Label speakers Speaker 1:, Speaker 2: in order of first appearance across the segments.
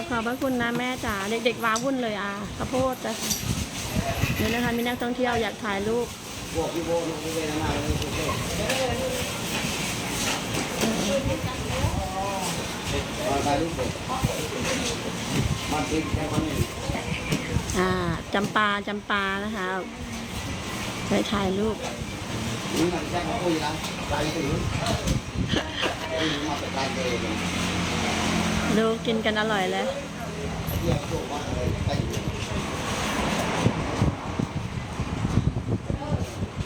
Speaker 1: บขอบพระคุณนะแม่จ๋าเด็กๆว้าวุ่นเลยอะข้าวโพดจ้ะนี่นะคะมีนักท่องเที่ยวอยากถ่ายรูปอ่าจำปาจำปานะคะไปถ่ายรูป
Speaker 2: นี่มันแค่เขาคุยนะใจถึงมาเป็นใจเลย
Speaker 1: ดูกินกันอร่อยเลย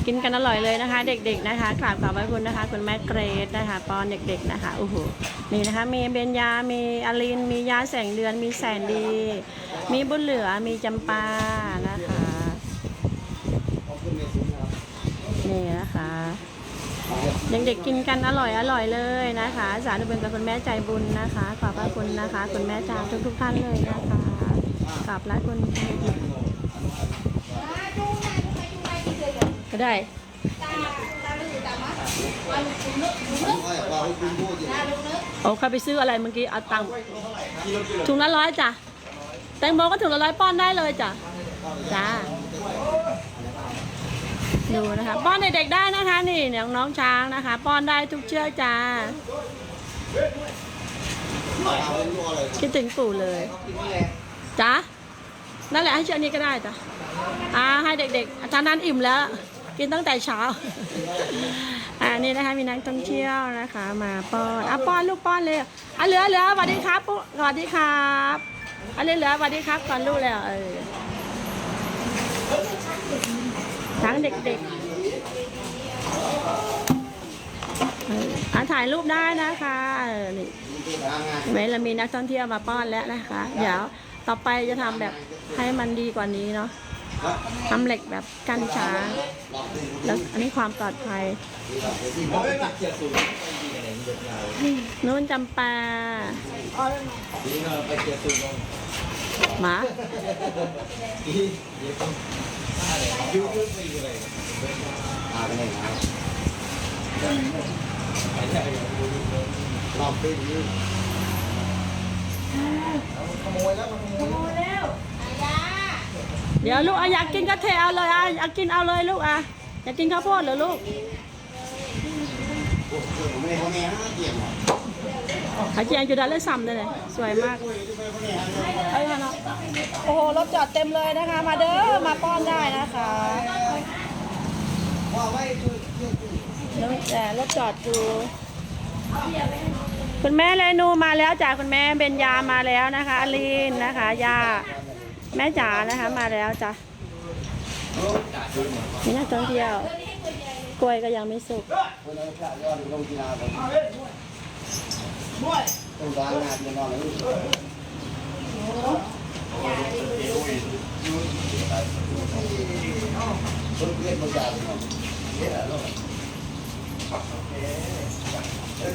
Speaker 2: กิ
Speaker 1: นกันอร่อยเลยนะคะ เด็กๆนะคะกราบขอบพระคุณนะคะ คุณแม่เกรดนะคะปอนเด็กๆนะคะโอ้โหนี่นะคะ มีเบญญา มีอลิน มียาแสงเดือน มีแสนดี มีบุญเหลือ มีจำปานะคะ
Speaker 2: ขอบคุณเมสุนะคะ
Speaker 1: คะเด็กๆกินกันอร่อยอร่อยเลยนะคะ สาธุเป็นกับคุณแม่ใจบุญนะคะ ขอบพระคุณนะคะ คุณแม่จ่าทุกๆท่านเลยนะคะขอบพระคุณก็ได้
Speaker 2: ผมก็อยากว่าใคุณพูดอยู่
Speaker 1: โอ้เขาไปซื้ออะไรเมื่อกี้เอาตังค์ถุงละร้อยจ้ะแตงโมก็ถุงละร้อยป้อนได้เลยจ้ะจ้า ดูนะคะป้อนเด็กๆได้นะคะนี่น้องน้องช้างนะคะ ป้อนได้ทุกเชือกจ้า คิดถึงปู่เลยจ้านั่นแหละให้เชือกนี้ก็ได้จ้ะอ่าให้เด็กๆทานนั้นอิ่มแล้ว กินตั้งแต่เช้าอ่านี่นะคะมีนักท่องเที่ยวนะคะ มาป้อนอะป้อนลูกป้อนเลยอะเหลือเหลือสวัสดีครับปุ๊สวัสดีครับอะเหลือเหลือสวัสดีครับก่อนลูกแล้วเออ ทั้งเด็กๆเอออะถ่ายรูปได้นะคะนี่เห็นไหมเรามีนักท่องเที่ยวมาป้อนแล้วนะคะ เดี๋ยวต่อไปจะทำแบบให้มันดีกว่านี้เนาะทำเหล็กแบบกันช้างแล้วอันนี้ความปลอดภัยนู้นจำปาหมา
Speaker 2: มาเป็นครับรอบปีนี้ขโมยแล้วขโมย
Speaker 1: เดี๋ยวลูกอยากกินก็เทเอาเลยอะอยากกินเอาเลยลูกอะอยากกินข้าวโพดเหรอลูก
Speaker 2: ขาแม่ห้าเกี่ยงหรอก
Speaker 1: อาเจียงจุดาเลยซ้ำเลยเลยสวยมากเอ้ยเนาะ โอ้โหรถจอดเต็มเลยนะคะ มาเด้อมาป้อนได้นะคะ
Speaker 2: ว่าไว้ช่วย
Speaker 1: รถแต่รถจอดอยู่คุณแม่เรนูมาแล้วจ้ะคุณแม่เบญญามาแล้วนะคะอลีนนะคะยาแม่จ๋านะคะมาแล้วจ้ะมีนักท่องเที่ยว กล้วยก็ยังไม่สุก
Speaker 2: คนละพระยอดลงกีฬาผมต้องานงานนอนแล้วคนเลย น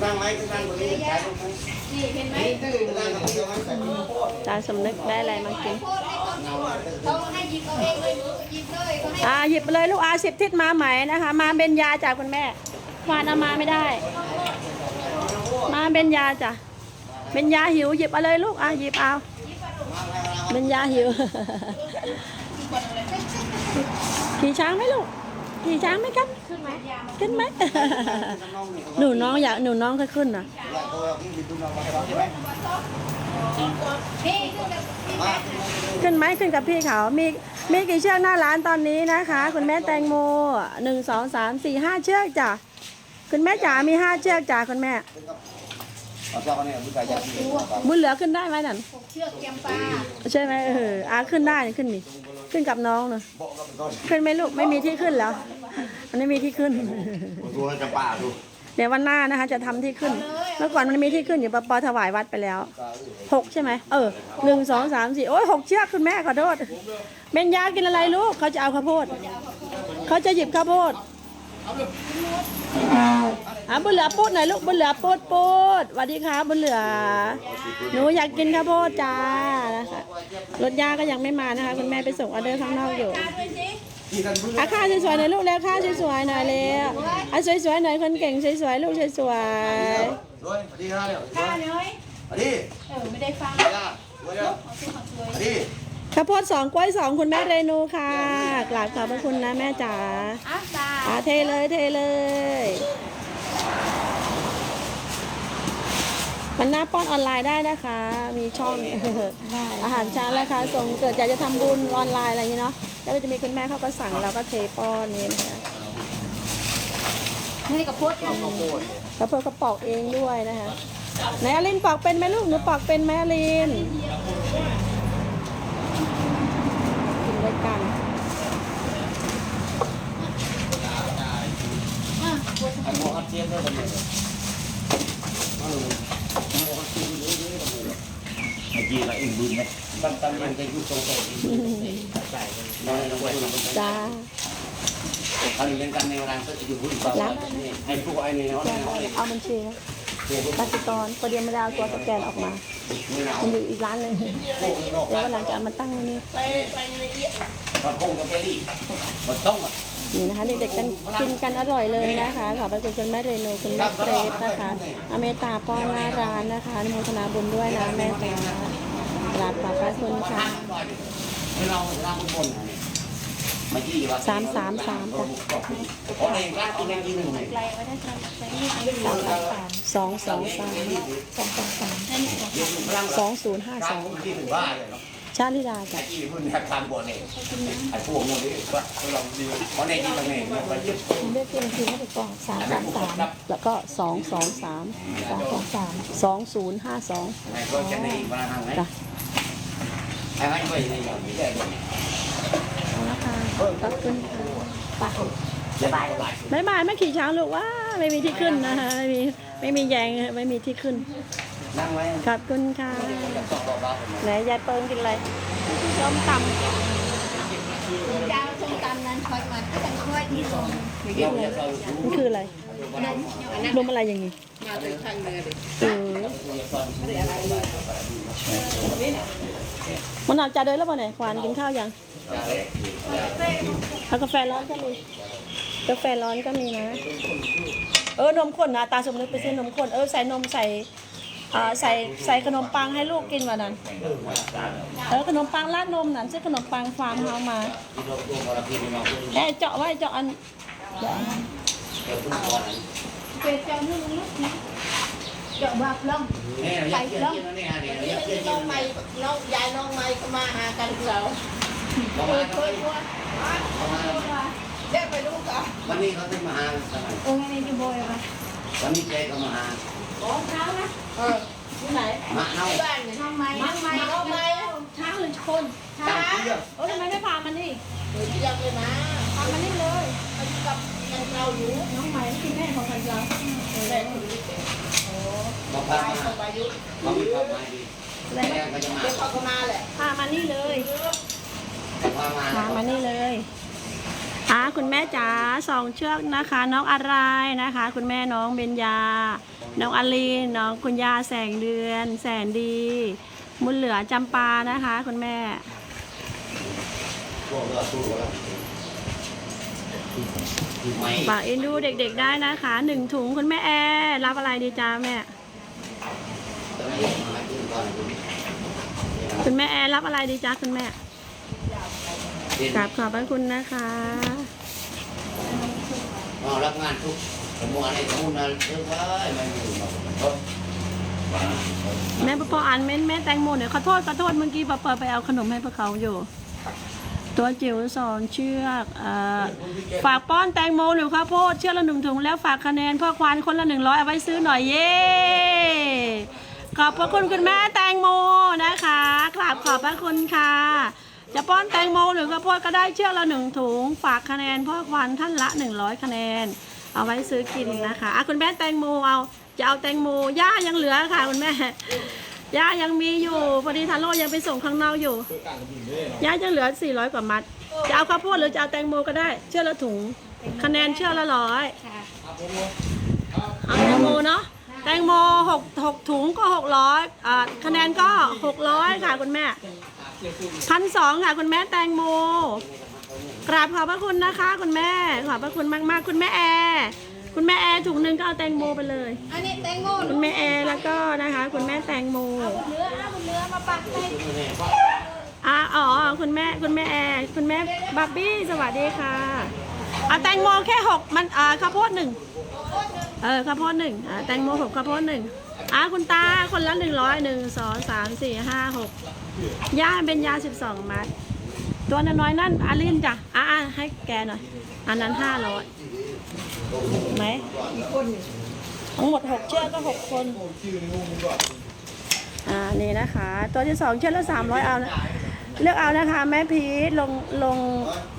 Speaker 2: ั่งไหมนั่งตรงนี้ใช้ตรงนี้
Speaker 3: นี่เห็นไหม
Speaker 2: ตื้อนั่งตรงนี้ใส่โคตร
Speaker 1: ตาสำนึกได้อะไรมากิน
Speaker 3: โคตรให้คนเขาเขาให้หยิบเอาเองเลยหนูหยิบเลยเขาให้
Speaker 1: อ่าหยิบไปเลยลูกอาสิบทิศมาใหม่นะคะ มาเบญญาจากคุณแม่วานเอามาไม่ได้ มาเบญญาจ้ะเบญญาหิวหยิบเอาเลยลูกอะหยิบเอา เบญญาหิว ขี่ช้างไหมลูก ขี่ช้างไหมครับ ขึ้นไหมขึ้นไหมหนูน้องอยากหนูน้องเคยขึ้นนะ
Speaker 3: ขึ้นกับพี่
Speaker 1: ขึ้นไหมขึ้นกับพี่เขามีมีกี่เชือกหน้าร้านตอนนี้นะคะ คุณแม่แตงโมหนึ่งสองสามสี่ห้าเชือกจ้ะคุณแม่จ๋ามีห้าเชือกจ้ะคุณแม่
Speaker 2: เอาเจ้าเนี่ยบุญใจยาที่
Speaker 1: บุญเหลือขึ้นได้ไหมนั่น
Speaker 3: หกเชือกเตรียมปลา
Speaker 1: ใช่ไหมเอออาขึ้นได้นี่ขึ้นนี่ขึ้นกับน้องเนอะ
Speaker 2: โบกก็เป็นต้น
Speaker 1: ขึ้นไหมลูกไม่มีที่ขึ้นแล้วมันไม่มีที่ขึ้น
Speaker 2: ดูจะป่าดู
Speaker 1: เดี๋ยววันหน้านะคะ จะทำที่ขึ้น เมื่อก่อนมันมีที่ขึ้นอยู่ปปถวายวัดไปแล้วหกใช่ไหมเออหนึ่งสองสามสี่โอ้ยหกเชือกคุณแม่ขอโทษเบนยากินอะไรลูกเขาจะเอาข้าวโพดเขาจะหยิบข้าวโพด อะบุญเหลือปูดหน่อยลูกบุญเหลือปูดปูดสวัสดีครับบุญเหลือ หนูอยากกินข้าวโพดจ้านะคะรถยาก็ยังไม่มานะคะคุณแม่ไปส่งออเดอร์ข้างนอกอยู่
Speaker 3: ปลาด้วยสิ
Speaker 2: ที่กันบุญ
Speaker 1: อาค่าสวยๆหน่อยลูกแล้วค่าสวยๆหน่อยเร็วอะสวยๆหน่อยคนเก่งสวยๆลูกสวย
Speaker 2: ด้วยสวัสดีครับเดี๋ยว
Speaker 3: ข้าเนย
Speaker 2: สวัสดี
Speaker 3: เออไม่ได้ฟัง
Speaker 2: ย่านี่
Speaker 1: ข้าวโพดสองกล้วยสองคุณแม่เรนูค่ะกราบขอบพระคุณนะแม่จ๋า
Speaker 3: อะตา
Speaker 1: อาเทเลยเทเลย มันหน้าป้อนออนไลน์ได้นะคะ มีช่องอาหารเช้าราคาส่งเกิดอยากจะทำบุญออนไลน์อะไรอย่างนี้เนาะแล้วก็จะมีคุณแม่เขาก็สั่งเราก็เทป้อนนี่นะคะ
Speaker 3: ให้กับพดกัน
Speaker 1: แล้วเพื่อก็ปอกเองด้วยนะคะไหนอลินปอกเป็นไหมลูกหนูปอกเป็นไหมอลินกินด้วยกัน
Speaker 2: อันโมฮัตเทียนได้ประเดี๋ยวเออโมฮัตเทียนได้ประเดี๋ยวเมื่อกี้เราเองบุญไหมตั้งตั้งมันจะยู่งตรงโต๊ะใส่น้อยน้อย
Speaker 1: จ้า
Speaker 2: เขาเล่นกันในร้านก็จะอยู่บุญต่อให้พวกไอ้เนี่เนาะ
Speaker 1: แจ้งเอาบัญชีนะกสิกรประเดียวไม่ได้เอาตัวสแกนออกมา
Speaker 2: มั
Speaker 1: นอยู่อีกร้านหนึ่งเดี๋ยววันหลังจะเอามาตั้งนี่ไว้นี่
Speaker 2: กระพงกับเบลลี่มันต้องอะ
Speaker 1: นี่นะคะเด็กๆกันกินกันอร่อยเลยนะคะขอบคุณคุณแม่เรโนคุณแม่เกรซนะคะอเมตาป้อนหน้าร้านนะคะอนุโมทนาบุญด้วยนะแม่จ๋ากราบขอบพระคุณค่ะ
Speaker 2: เราเราบนมาที่ว่า
Speaker 1: สามสามสามจ้ะ
Speaker 3: ส
Speaker 1: องสองสาม
Speaker 3: สองสองสาม
Speaker 1: สองศูนย์ห้าสอง ชาลิดาจ้ะ
Speaker 2: ที่พุ่นแทบทำบ่เนี่ยไอ้พวกนี้ว่าเราดีเพราะในที่ตรงนี้มันยึด
Speaker 1: เลือกที่บัญชีให้ถูกต้องสามสามสามแล้วก็สองสองสามสองสองสามสองศูนย์ห้าสอง
Speaker 2: ก็จะได้มาทางไหน
Speaker 1: จ้ะ
Speaker 2: ไอ้ให้ไปในอย่างนี้ได้เลย
Speaker 1: เอาละค่ะขอบคุณค่ะ
Speaker 2: ได้หลาย
Speaker 1: บายบายไม่ขี่ช้างลูกว่าไม่มีที่ขึ้นนะคะไม่มีไม่มีแยงไม่มีที่ขึ้น
Speaker 2: นั่งไว้
Speaker 1: ขอบคุณค่ะ
Speaker 2: ต่อต่อบ้า
Speaker 1: ไหนยายเปิงกินอะไรส้มต
Speaker 3: ยาวส้มตำนั้นคอยมาก็ต้องคอยที่ส่ง
Speaker 2: เราจะเราำ
Speaker 1: มันคืออะไรนมอะไรอย่างนี้เออมันหนักจะเดินแล้วป่ะเนี่ยควานกินข้าวยังเอากาแฟร้อนก็มีกาแฟร้อนก็มีนะ เออนมข้นนะตาสมนึกไปซื้อนมข้นเออใส่นมใส่อ่า ใส่ใส่ขนมปังให้ลูกกินวันนั้นเออขนมปังราดนมนั่นซื้อขนมปังฟาร์มเฮามา
Speaker 2: ที่เราตัวเราพี่เรา
Speaker 1: แอะเจาะไว้เจาะอันเดี๋ยว
Speaker 2: เดี๋ยวคุณก่อน
Speaker 3: เป็นเจ้าหนุ่มนุ๊กนะเจาะบาปลง
Speaker 2: นี่เราอยากกินนี่ฮะนี่เราอยากกิน
Speaker 3: น้องใหม่น้องยายน้องใหม่ก็มาหากันเรา
Speaker 2: ประ
Speaker 3: เค
Speaker 2: มาณ
Speaker 3: ยเคยว่า
Speaker 2: ประมาณ
Speaker 3: เด็กไปลูกอะ
Speaker 2: วันนี้เขาจะมาหา
Speaker 3: เออไงจะโบยไป
Speaker 2: วันนี้เจ๊ก็มาหา
Speaker 1: โอ้เช้านะ
Speaker 3: เออ
Speaker 1: ที่ไหน
Speaker 2: มาเน่า
Speaker 3: บ้านเนี่ยทำไมทำไมน้องใหม่
Speaker 1: ช้างหรือคน
Speaker 2: ตั้งเยอะ
Speaker 1: โอ้ทำไมไม่พามันนี่
Speaker 3: เดี๋ยวยังเลยมา
Speaker 1: พามันนี่เลย
Speaker 3: มันกับยังเราอยู่
Speaker 1: น้องใหม่ที่แม่ของพันเรา
Speaker 3: แม่คนนี้
Speaker 2: มาพามา
Speaker 3: สบายยุ
Speaker 2: เขามีความหมายดีแม่ก็จะมา
Speaker 3: เดี๋ยวเขาก็มาแหละ
Speaker 1: พามันนี่เลย
Speaker 2: พามา
Speaker 1: พามันนี่เลยอ่า คุณแม่จ๋าสองเชือกนะคะ น้องอะไรนะคะ คุณแม่น้องเบญญา น้องอลีน้องคุณยาแสงเดือน แสนดี มุนเหลือจำปานะคะ คุณแม่
Speaker 2: พวกเราสู้แล้วไม่
Speaker 1: ฝากเอ็นดูเด็กๆได้นะคะหนึ่งถุงคุณแม่แอร์รับอะไรดีจ้าแม่คุณแม่แอร์รับอะไรดีจ้าคุณแม่ กราบขอบพระคุณนะคะ
Speaker 2: รับงานทุกสมมติอะไรสมมติอะไรเยอะไปไม่อยู่หรอก
Speaker 1: แม่พออ่านเม้นแม่แตงโมเนี่ยขอโทษขอโทษเมื่อกี้ปอเปิดไปเอาขนมให้พวกเขาอยู่ ตัวจิ๋วสอนเชือกเอ่อฝากป้อนแตงโมหรือข้าวโพดเชือกละหนึ่งถุงแล้วฝากคะแนนพ่อควานคนละหนึ่งร้อยเอาไว้ซื้อหน่อยเย้ขอบพระคุณคุณแม่แตงโมนะคะกราบขอบพระคุณค่ะ จะป้อนแตงโมหรือข้าวโพดก็ได้เชือกละหนึ่งถุง ฝากคะแนนพ่อควานท่านละหนึ่งร้อยคะแนน เอาไว้ซื้อกินนะคะอะคุณแม่แตงโมเอาจะเอาแตงโมย่ายังเหลือค่ะคุณแม่ย่ายังมีอยู่พอดีทาโร่ยังไปส่งข้างนอกอยู่ย่ายังเหลือ 400 กว่ามัด จะเอาข้าวโพดหรือจะเอาแตงโมก็ได้ เชือกละถุง คะแนนเชือกละร้อยเอาแตงโมเนาะแตงโมหกหกถุงก็หกร้อยอ่าคะแนนก็หกร้อยค่ะคุณแม่ พันสองค่ะ คุณแม่แตงโม กราบขอบพระคุณนะคะ คุณแม่ ขอบพระคุณมากๆ คุณแม่แอร์คุณแม่แอร์ถุงหนึ่งก็เอาแตงโมไปเลย
Speaker 3: อันนี้แตงโม
Speaker 1: คุณแม่แอร์แล้วก็นะคะ คุณแม่แตงโม
Speaker 3: เนื้อเอาเนื้อมาปักให้
Speaker 1: อ่าอ๋อ คุณแม่คุณแม่แอร์คุณแม่บับบี้สวัสดีค่ะอะแตงโมแค่หกมันอ่าข้าวโพดหนึ่งเออข้าวโพดหนึ่งอ่าแตงโมหกข้าวโพดหนึ่งอ่าคุณตาคนละหนึ่งร้อยหนึ่งสองสามสี่ห้าหก ย่าเป็นยาสิบสองมัด ตัวน้อยๆนั่นอาลินจ้ะอ่าให้แกหน่อย อันนั้นห้าร้อยไหมทั้งหมดหกเชือกก็หกคน อ่า นี่นะคะ ตัวที่สองเชือกละสามร้อยเอานะ เลือกเอานะคะ แม่พีทลงลง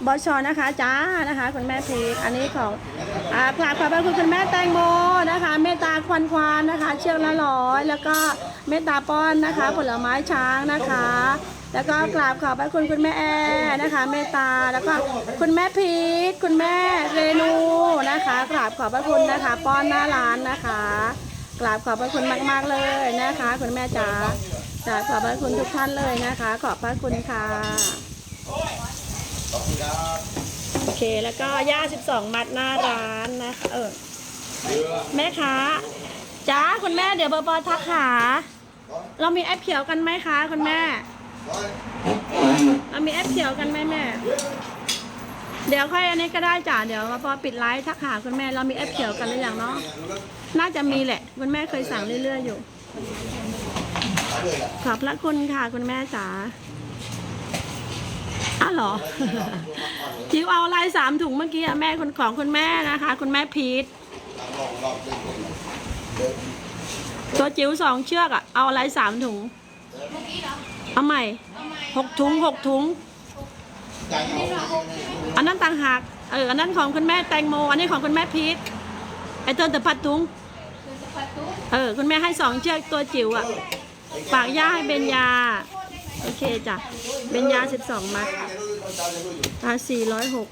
Speaker 1: บอชอนะคะจ้านะคะ คุณแม่พีทอันนี้ของอ่ากราบขอบพระคุณคุณแม่แตงโมนะคะ เมตตาควันควานนะคะ เชือกละร้อยแล้วก็เมตตาป้อนนะคะ ผลไม้ช้างนะคะ แล้วก็กราบขอบพระคุณคุณแม่แอนะคะ เมตตาแล้วก็คุณแม่พีทคุณแม่เรนูนะคะกราบขอบพระคุณนะคะ ป้อนหน้าร้านนะคะกราบขอบพระคุณมาก ๆเลยนะคะ คุณแม่จ๋า กราขอบพระคุณทุกท่านเลยนะคะ ขอบพระคุณค่ะ โอเคแล้วก็ย่า 12 มัดหน้าร้านนะคะเออแม่ค้าจ้าคุณแม่เดี๋ยวเบอร์บอทักหา เรามีแอปเขียวกันไหมคะคุณแม่ เรามีแอปเขียวกันไหมแม่ เดี๋ยวค่อยอันนี้ก็ได้จ้ะเดี๋ยวพอปิดไลฟ์ทักหาคุณแม่เรามีแอปเขียวกันหรือยังเนาะน่าจะมีแหละ คุณแม่เคยสั่งเรื่อยๆอยู่ ขอบพระคุณค่ะคุณแม่จ๋าอ้าวเหรอ จิ๋วเอาอะไรสามถุงเมื่อกี้อะแม่คนของคุณแม่นะคะ คุณแม่พีทตัวจิ๋วสองเชือกอะเอาอะไรสามถุง
Speaker 3: เมื่อกี้เหรอ
Speaker 1: เอาใหม่
Speaker 3: เอาใหม่
Speaker 1: หกถุงหกถุงอันนั้นต่างหาก เออ อันนั้นของคุณแม่แตงโม อันนี้ของคุณแม่พีทไอตัวแต่พัดถุง
Speaker 3: คือจะปัดตุ้
Speaker 1: เออ คุณแม่ให้สองเชือกตัวจิ๋วอะ ฝากย่าให้เบญญาโอเคจ้ะ เบญญาสิบสองมัดอ่าสี่ร้อยหก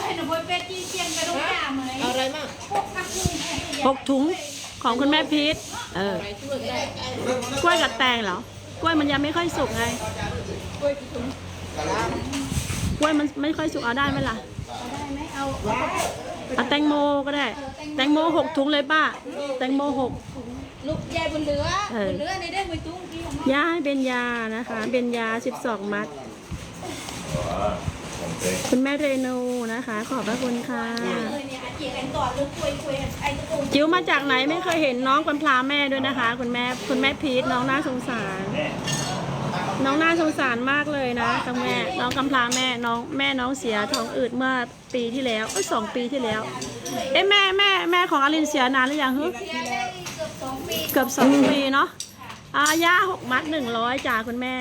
Speaker 3: ให้หนูไปเป็ดจีเชียงไปตรงหน้าเหมือนอะไรมากพวกพักนึง
Speaker 1: หกถุงของคุณแม่พีทเออกล้วยกับแตงเหรอ กล้วยมันยังไม่ค่อยสุกไง กล้วยมันไม่ค่อยสุกเอาได้ไหมล่ะ
Speaker 3: ได้ไหมเอา
Speaker 1: เอาแตงโมก็ได้ แตงโมหกถุงเลยป้า แตงโมหก
Speaker 3: ลูกยายบนเรือ
Speaker 1: เออ
Speaker 3: บนเรือในได้ไปตุ้งกี้ของมัน
Speaker 1: ย่าให้เบญญานะคะ เบญญาสิบสองมัด คุณแม่เรนูนะคะ ขอบพระคุณค่ะ
Speaker 3: เลยเนี่ยอาเจียกันก่อนหรือคุยคุยกันไอ้ตะกุง
Speaker 1: จิ๋วมาจากไหนไม่เคยเห็นน้องกำพร้าแม่ด้วยนะคะ คุณแม่คุณแม่พีทน้องน่าสงสาร น้องน่าสงสารมากเลยนะทั้งแม่ น้องกำพร้าแม่ น้องแม่น้องเสียท้องอืดเมื่อปีที่แล้วเอ้ยสองปีที่แล้ว เอ๊ะแม่แม่แม่ของอลินเสียนานหรือยังฮึ
Speaker 3: เกือบสองปี
Speaker 1: เนาะอาย่าหกมัดหนึ่งร้อยจ้าคุณแม่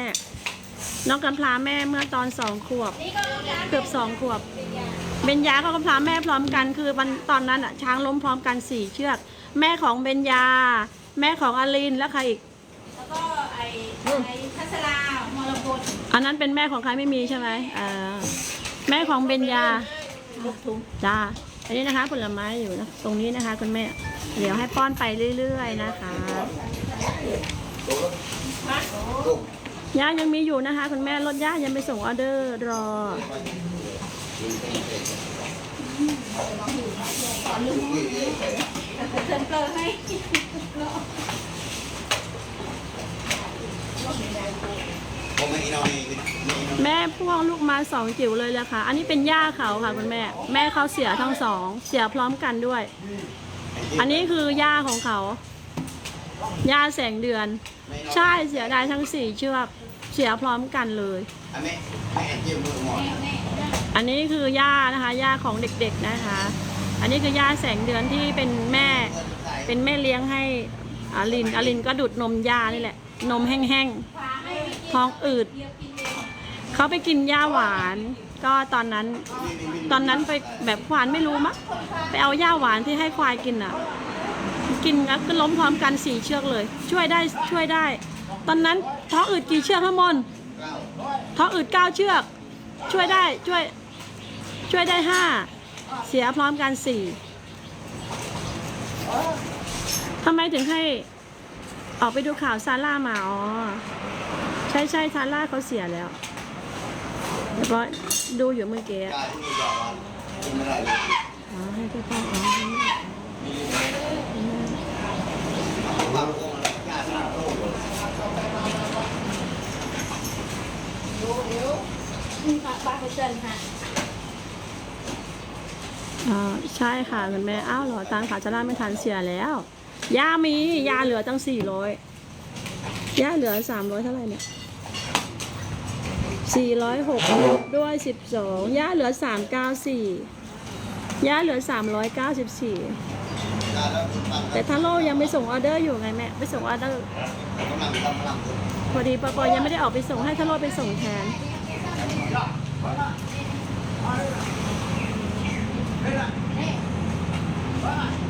Speaker 1: น้องกำพร้าแม่เมื่อตอนสองขวบ เกือบสองขวบ เบญญาเขากำพร้าแม่พร้อมกัน คือวันตอนนั้นอะช้างล้มพร้อมกันสี่เชือก แม่ของเบญญา แม่ของอลินแล้วใครอีก
Speaker 3: ไอ้ไอ้พัสรามรกต
Speaker 1: อันนั้นเป็นแม่ของใครไม่มีใช่ไหมเออแม่ของเบญญาจ้าอันนี้นะคะผลไม้อยู่นะตรงนี้นะคะคุณแม่ เดี๋ยวให้ป้อนไปเรื่อยๆนะคะย่ายังมีอยู่นะคะ คุณแม่รถย่ายังไปส่งออเดอร์รอ
Speaker 3: เติมเติมให้
Speaker 1: แม่พ่วงลูกมาสองจิ๋วเลยแหละค่ะ อันนี้เป็นย่าเขาค่ะคุณแม่ แม่เขาเสียทั้งสอง เสียพร้อมกันด้วย อันนี้คือย่าของเขา ย่าแสงเดือน ใช่เสียไดายทั้งสี่เชือก เสียพร้อมกันเลย อันนี้คือย่านะคะ ย่าของเด็กๆนะคะ อันนี้คือย่าแสงเดือนที่เป็นแม่ เป็นแม่เลี้ยงให้อลินอลินก็ดูดนมย่านี่แหละ นมแห้งๆ ท้องอืด เขาไปกินหญ้าหวาน ก็ตอนนั้น ตอนนั้นไปแบบควานไม่รู้มั้งไปเอาหญ้าหวานที่ให้ควายกินอะ กินแล้วก็ล้มพร้อมกันสี่เชือกเลย ช่วยได้ช่วยได้ ตอนนั้นท้องอืดกี่เชือกทั้งหมดท้องอืดเก้าเชือก ช่วยได้ช่วย ช่วยได้ห้าเสียพร้อมกันสี่ทำไมถึงให้ออกไปดูข่าวซาร่ามาอ๋อ ช่ใช่ซาร่าเขาเสียแล้วแล้วก็ดูอยู่เมื่อกี้
Speaker 2: กินไม่ได้เลย
Speaker 1: อ๋อให้พี่ป้องอ๋อ
Speaker 2: บางคนญาติเราโลกเลย
Speaker 3: ป้าเขาเชิญค่ะ
Speaker 1: อ่าใช่ค่ะคุณแม่อ้าวเหรอตังขาจะได้ไม่ทันเสียแล้วยามียาเหลือตั้งสี่ร้อยยาเหลือสามร้อยเท่าไหร่เนี่ย สี่ร้อยหกด้วยสิบสองยาเหลือสามเก้าสี่ยาเหลือสามร้อยเก้าสิบสี่
Speaker 2: ญาติเราคุณฟัง
Speaker 1: แต่ถ้าโลยังไปส่งออเดอร์อยู่ไงแม่ไปส่งออเดอร์พอดีปอปอยังไม่ได้ออกไปส่งให้ถ้าโลไปส่งแทน
Speaker 3: เ